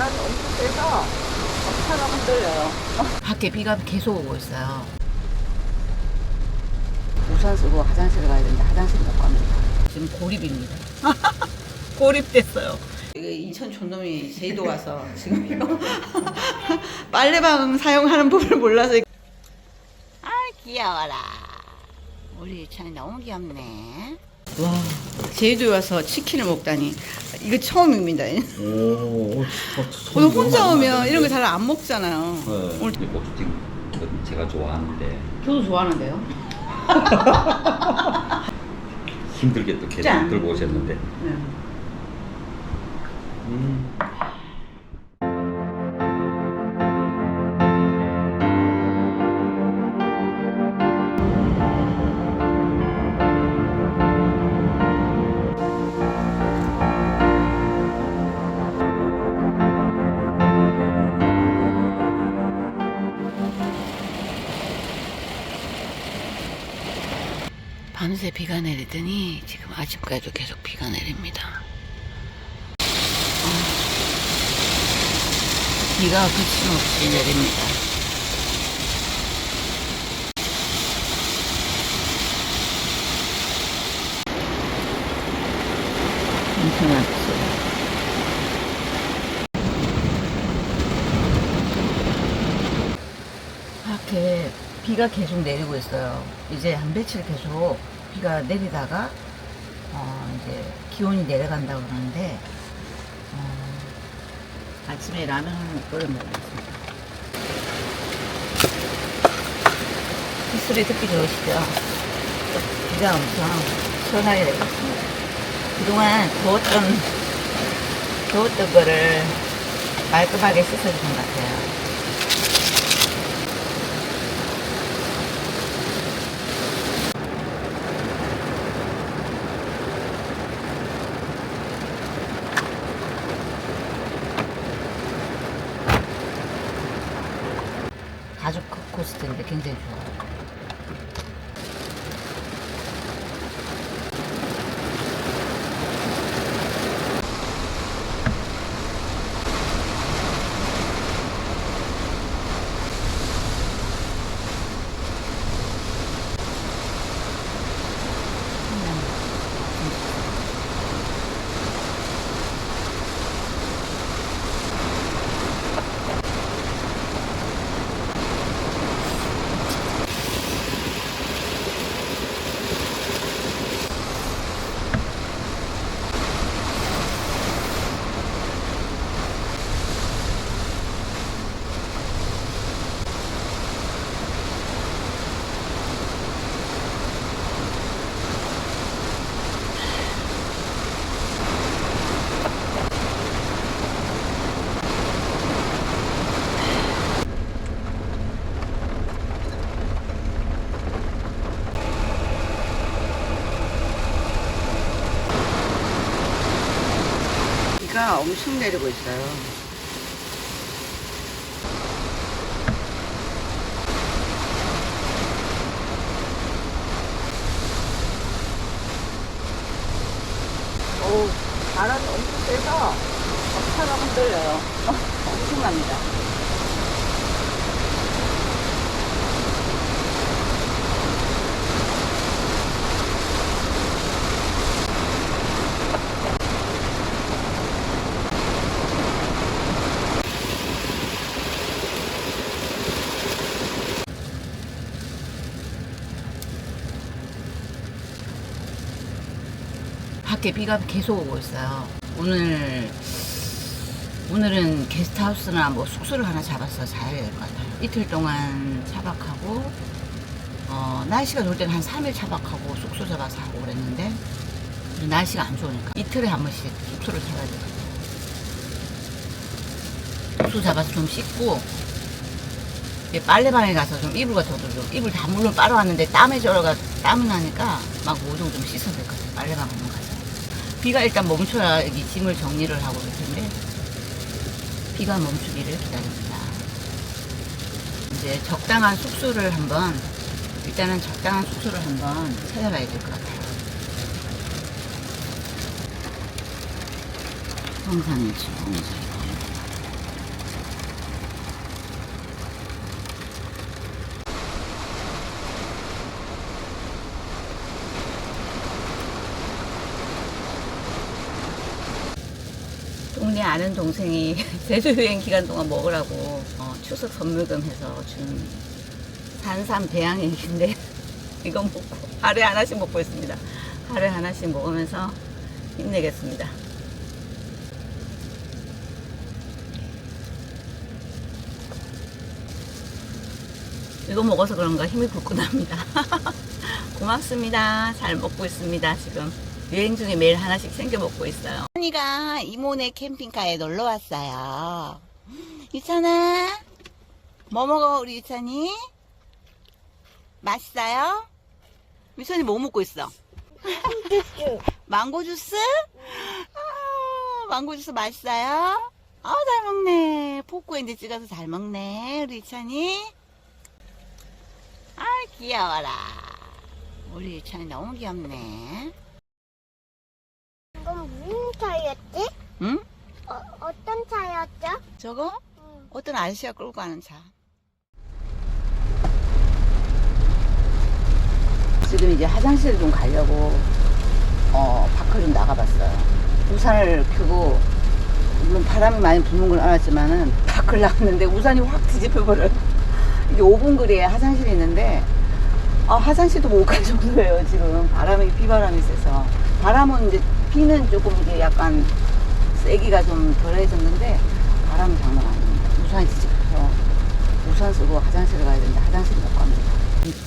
바람이 엄청 세서 차가 흔들려요. 밖에 비가 계속 오고 있어요. 우산 쓰고 화장실 가야 되는데 화장실 못 갑니다. 지금 고립입니다. 고립됐어요. 이거 인천 촌놈이 제주도 와서 지금 이거 빨래방 사용하는 법을 몰라서 아 귀여워라. 우리 유찬이 너무 귀엽네. 와 제주도에 와서 치킨을 먹다니 이거 처음입니다. 오, 오늘 혼자 오면 이런 거 잘 안 먹잖아요. 네. 오늘 고추튀김 제가 좋아하는데 저도 좋아하는데요. 힘들게 또 계속 짠. 들고 오셨는데. 네. 음. 밤새 비가 내리더니 지금 아침까지도 계속 비가 내립니다. 어, 비가 거침없이 내립니다. 엄청. 이렇게 비가 계속 내리고 있어요. 이제 한 며칠 계속 비가 내리다가 어 이제 기온이 내려간다고 그러는데 어 아침에 라면을 끓여 먹었습니다. 이 소리 듣기 좋으시죠? 비가 엄청 시원하게 내고 있습니다. 그동안 더웠던 더웠던 거를 깔끔하게 씻어주는 것 같아요. 가죽 코스트인데 굉장히 좋아요. 엄청 내리고 있어요. 오, 바람이 엄청 세서 차가 흔들려요. 엄청납니다. 밖에 비가 계속 오고 있어요. 오늘 오늘은 게스트하우스나 뭐 숙소를 하나 잡아서 자야 될 것 같아요. 이틀 동안 차박하고 어, 날씨가 좋을 때는 한 3일 차박하고 숙소 잡아서 하고 그랬는데 날씨가 안 좋으니까 이틀에 한 번씩 숙소를 잡아야 될 것 같아요. 숙소 잡아서 좀 씻고 빨래방에 가서 좀 이불 같은 것도 좀 이불 다 물론 빨아왔는데 땀에 절어가 땀이 나니까 막 모종 좀 씻어야 될 것 같아요. 빨래방 한번 가서. 비가 일단 멈춰야 여기 짐을 정리를 하고 그럴 텐데 비가 멈추기를 기다립니다. 이제 적당한 숙소를 한번 일단은 적당한 숙소를 한번 찾아봐야 될 것 같아요. 성산일치 공사입니다. 이모네 아는 동생이 제주 여행 기간 동안 먹으라고 어, 추석 선물금 해서 준 산삼 배양액인데 이거 먹고 하루에 하나씩 먹고 있습니다. 하루에 하나씩 먹으면서 힘내겠습니다. 이거 먹어서 그런가 힘이 불끈합니다. 고맙습니다. 잘 먹고 있습니다. 지금 여행 중에 매일 하나씩 챙겨 먹고 있어요. 이가 이모네 캠핑카에 놀러 왔어요. 유찬아, 뭐 먹어 우리 유찬이? 맛있어요? 유찬이 뭐 먹고 있어? 망고 주스? 아, 망고 주스 맛있어요? 아, 잘 먹네. 포크엔드 찍어서 잘 먹네. 우리 유찬이. 아, 귀여워라. 우리 유찬이 너무 귀엽네. 차였지? 응? 어, 어떤 차였죠? 저거? 응. 어떤 아저씨가 끌고 가는 차. 지금 이제 화장실 좀 가려고 어 밖을 좀 나가봤어요. 우산을 켜고 물론 바람이 많이 부는 건 알았지만은 밖을 나갔는데 우산이 확 뒤집혀 버려. 이게 5분 거리에 화장실이 있는데 아, 화장실도 못 갈 정도예요 지금 바람이 비바람이 세서 바람은 이제 비는 조금 이제 약간 세기가 좀 덜해졌는데 바람은 장난 아닙니다. 우산이 뒤집혀서 우산 쓰고 화장실 가야 되는데 화장실 못 갑니다.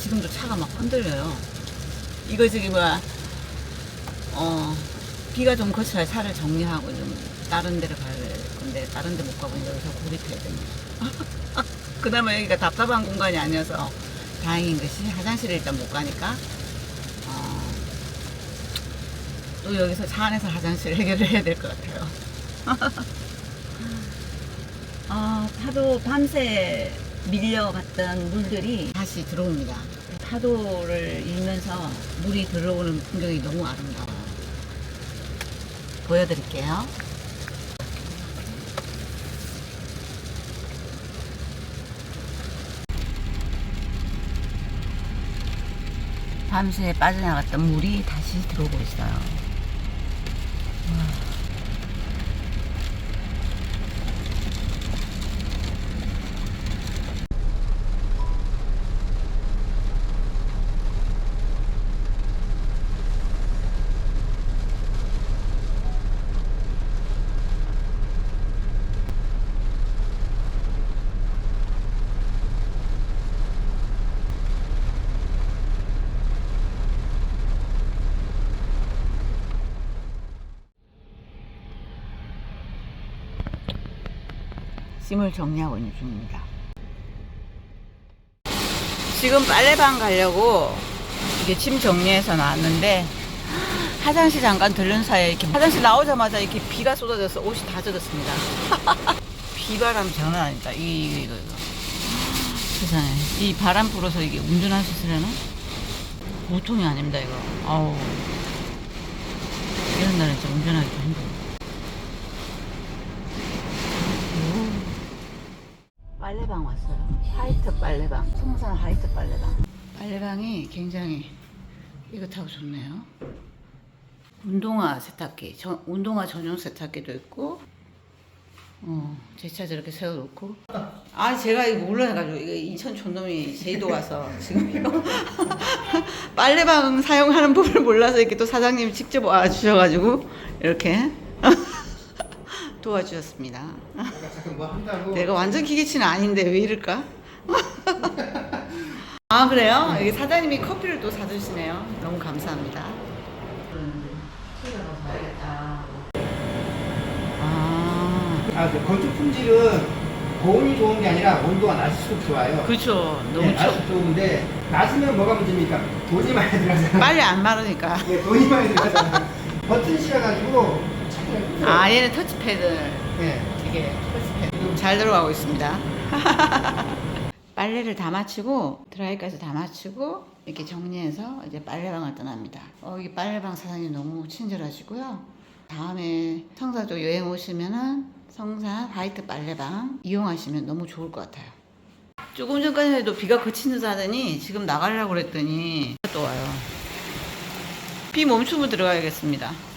지금도 차가 막 흔들려요. 이거 저기 뭐야 어 비가 좀 그쳐야 차를 정리하고 좀 다른 데를 가야 될 건데 다른 데 못 가고 여기서 고립해야 됩니다. 그나마 여기가 답답한 공간이 아니어서 다행인 것이 화장실에 일단 못 가니까 어, 또 여기서 차 안에서 화장실 해결을 해야 될 것 같아요. 아, 파도 밤새 밀려갔던 물들이 다시 들어옵니다. 파도를 일면서 물이 들어오는 풍경이 너무 아름다워요. 보여드릴게요. 밤새 빠져나갔던 물이 다시 들어오고 있어요. Mm. 짐을 정리하고 있는 중입니다. 지금 빨래방 가려고 이게 짐 정리해서 나왔는데 화장실 잠깐 들른 사이에 이렇게 화장실 나오자마자 이렇게 비가 쏟아져서 옷이 다 젖었습니다. 비바람 장난 아니다. 이, 이거, 이거. 세상에. 이 바람 불어서 이게 있으려나? 보통이 아닙니다, 이거. 아우. 이런 날은 진짜 운전하기도 힘들어. 빨래방 왔어요. 화이트 빨래방. 성산 화이트 빨래방. 빨래방이 굉장히 깨끗하고 좋네요. 운동화 세탁기, 저, 운동화 전용 세탁기도 있고, 어, 제 차 저렇게 세워놓고. 아, 제가 이거 몰라가지고, 이거 인천 촌놈이 제주도 와서 지금 이거 빨래방 사용하는 법을 몰라서 이렇게 또 사장님이 직접 와주셔가지고, 이렇게 도와주셨습니다. 내가 완전 기계치는 아닌데 왜 이럴까? 아 그래요? 여기 사장님이 커피를 또 사주시네요. 너무 감사합니다. 아 아, 그 건축 품질은 고온이 좋은 게 아니라 온도가 낮을수록 좋아요. 그렇죠. 너무 네, 초, 낮을수록 좋은데 낮으면 뭐가 문제입니까? 돈이 많이 들어가잖아. 빨리 안 마르니까. 네, 돈이 많이 들어가잖아. 버튼 씌워가지고 착착 아 얘는 터치패드 네. 되게 터치패드 잘 들어가고 있습니다. 빨래를 다 마치고 드라이까지 다 마치고 이렇게 정리해서 이제 빨래방을 떠납니다. 어, 이 빨래방 사장님 너무 친절하시고요. 다음에 성사도 여행 오시면은 성산 화이트 빨래방 이용하시면 너무 좋을 것 같아요. 조금 전까지만 해도 비가 그치는 줄 하더니 지금 나가려고 그랬더니 또 와요. 비 멈추고 들어가야겠습니다.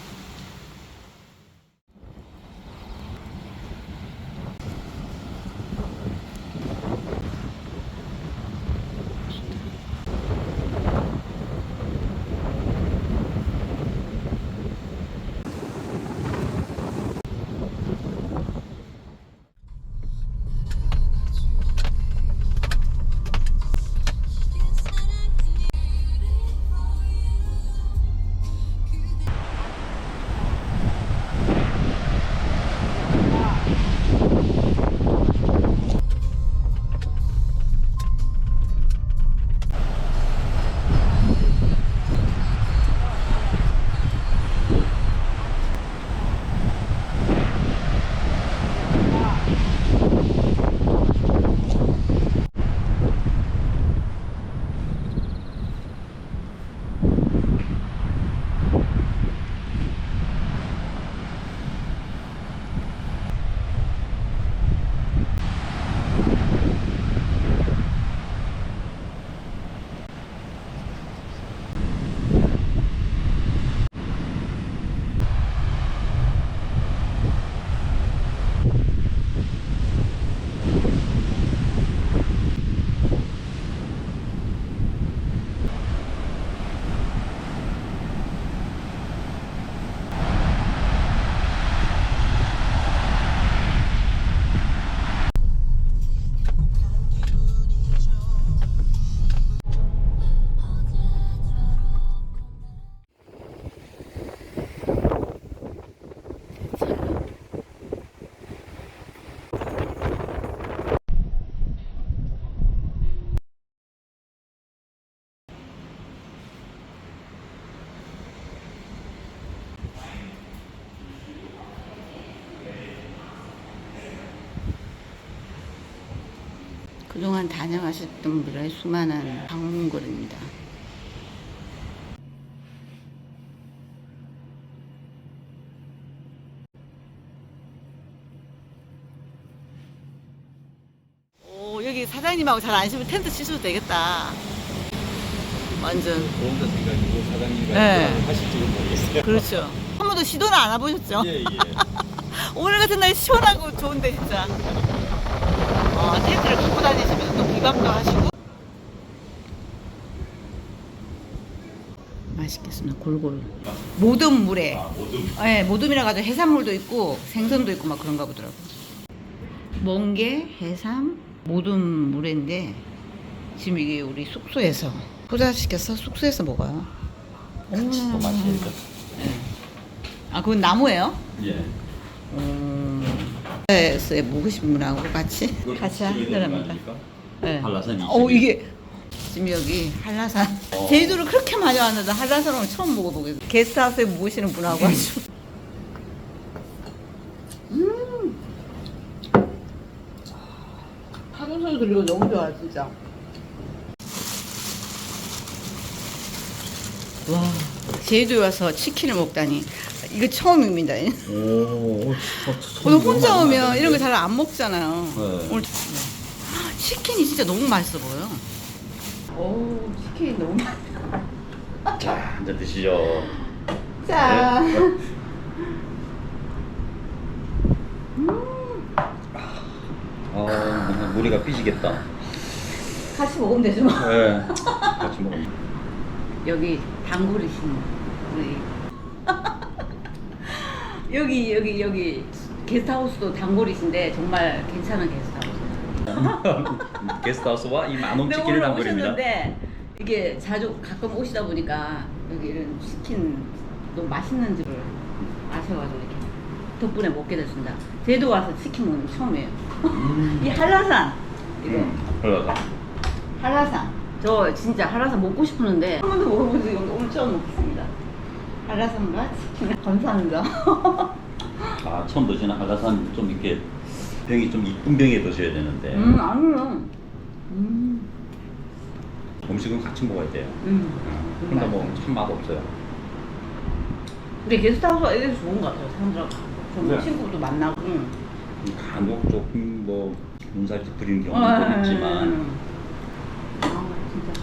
그동안 다녀가셨던 분들의 수많은 방문거리입니다. 오, 여기 사장님하고 잘 안 쉬면 텐트 치셔도 되겠다. 완전. 좋은 생각이고 사장님이 네. 하실지는 모르겠어요. 그렇죠. 한 번도 시도는 안 해보셨죠? 예, 예. 오늘 같은 날 시원하고 좋은데 진짜. 어, 텐트를 갖고 다니시면서 또 비방도 하시고. 맛있겠습니다. 골고루. 모듬 물에. 아, 모든 네, 모둠이라 가지고 해산물도 있고 생선도 있고 막 그런가 보더라고. 멍게, 해삼, 모둠 물회인데 지금 이게 우리 숙소에서 포장시켜서 숙소에서 먹어요. 또 마셔야죠. 아, 그건 나무예요? 예. 음. 에서 먹으신 분하고 같이 같이 하더랍니다. 네. 한라산 어 20일. 이게 지금 여기 한라산 어. 제주도를 그렇게 많이 왔는데 한라산은 처음 먹어보겠어요. 게스트하우스에 모시는 분하고 아주 음 파도 소리 들리고 너무 좋아 진짜. 와 제주도에 와서 치킨을 먹다니 이거 처음입니다. 오, 오늘 혼자 오면 이런 거 잘 안 먹잖아요. 네. 오늘 치킨이 진짜 너무 맛있어 보여. 오, 치킨이 너무 맛. 자, 한잔 드시죠. 자, 네. 아, 머리가 삐지겠다. 같이 먹으면 되죠 뭐. 네. 같이 먹으면. 여기 단골이신 우리. 여기 여기 여기 게스트하우스도 단골이신데 정말 괜찮은 게스트하우스. 게스트하우스와 이 만원 근데 치킨을 오늘 단골입니다. 오셨는데 이게 자주 가끔 오시다 보니까 여기 이런 치킨 너무 맛있는 집을 아셔가지고 이렇게 덕분에 먹게 됐습니다. 제도 와서 치킨 먹는 거 처음이에요. 이 한라산 이거 음, 흘러가. 한라산 저 진짜 한라산 먹고 싶었는데 한 번도 먹어보지 오늘 처음 먹겠습니다. 치킨 감사합니다. 아, 처음 드시는 한라산 좀 이렇게 병이 좀 이쁜 병에 드셔야 되는데 음 아니요. 음. 음식은 같이 먹어야 돼요. 음. 그러니까 뭐참 맛없어요. 근데 게스트하우스가 이게 좋은 것 같아요. 사람들하고 좀 네. 친구도 만나고. 간혹 조금 뭐 눈살집 부리는 아, 경우도 있지만 아 진짜.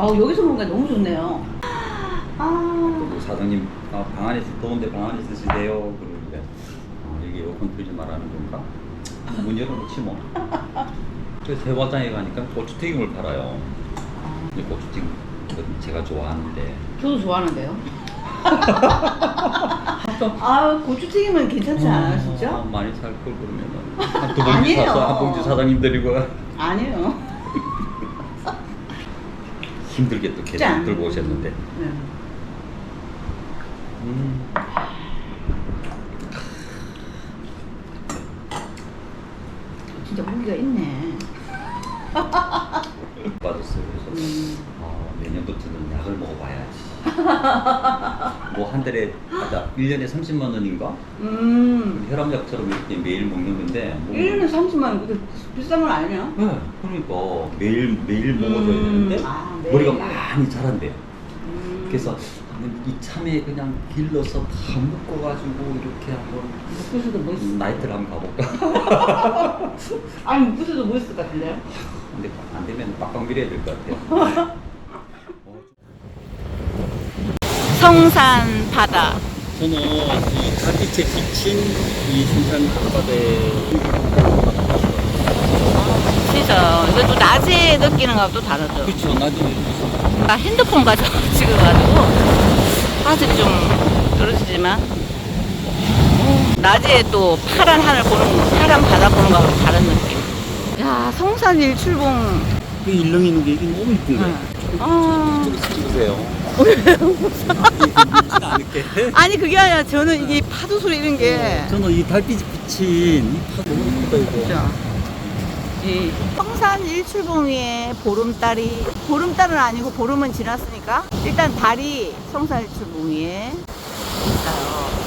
아 여기서 보니까 너무 좋네요. 아. 또 사장님 아, 방 안에 있- 더운데 방 안에 있으시대요 그러는데 아, 여기 에어컨 틀지 말라는 건가? 문 열어놓지 뭐 그래서 대화장에 가니까 고추튀김을 팔아요 근데 고추튀김 그건 제가 좋아하는데 저도 좋아하는데요. 아 고추튀김은 괜찮지 않아요, 진짜? 어, 많이 살 걸 그러면은 한두 봉지 아니에요. 사서 한 봉지 사장님 데리고 아니에요. 힘들게 또 계속 짠. 들고 오셨는데 네. 음. 진짜 고기가 있네. 빠졌어요 그래서 음. 아, 내년부터는 약을 먹어봐야지. 뭐 한 달에 맞아 1년에 30만 원인가? 음. 혈압약처럼 이렇게 매일 먹는 건데. 뭐- 1년에 30만 원, 근데 비싼 건 아니네요. 네, 그러니까 매일 매일 먹어줘야 음. 되는데 아, 매일. 머리가 많이 자란대요. 음. 그래서 이 참에 그냥 길러서 다 묶어가지고 이렇게 한번 묶으셔도 멋있어. 나이트를 한번 가볼까? 아니, 묶으셔도 멋있을 것 같은데요? 근데 안 되면 빡빡 밀어야 될 것 같아요. 성산 바다. 저는 이 달빛에 비친 이 sun산 바다에 진짜 이거 또 낮에 느끼는 거하고 또 다르죠. 그렇죠 나중에 나 핸드폰 가져 찍어가지고 화질이 좀 떨어지지만 어, 낮에 또 파란 하늘 보는 파란 바다 보는 거하고 다른 느낌. 야 성산 일출봉. 그 일렁이 있는 게 이게 너무 이쁜 거예요. 아 찍으세요. 아, 않을게. 아니 그게 아니라 저는 이게 파도 소리 이런 게 저는 이 달빛이 비친 이 파도 너무 이쁘다 이거. 진짜 이 성산 일출봉 위에 보름달이 보름달은 아니고 보름은 지났으니까 일단 달이 성산 일출봉 위에 있어요.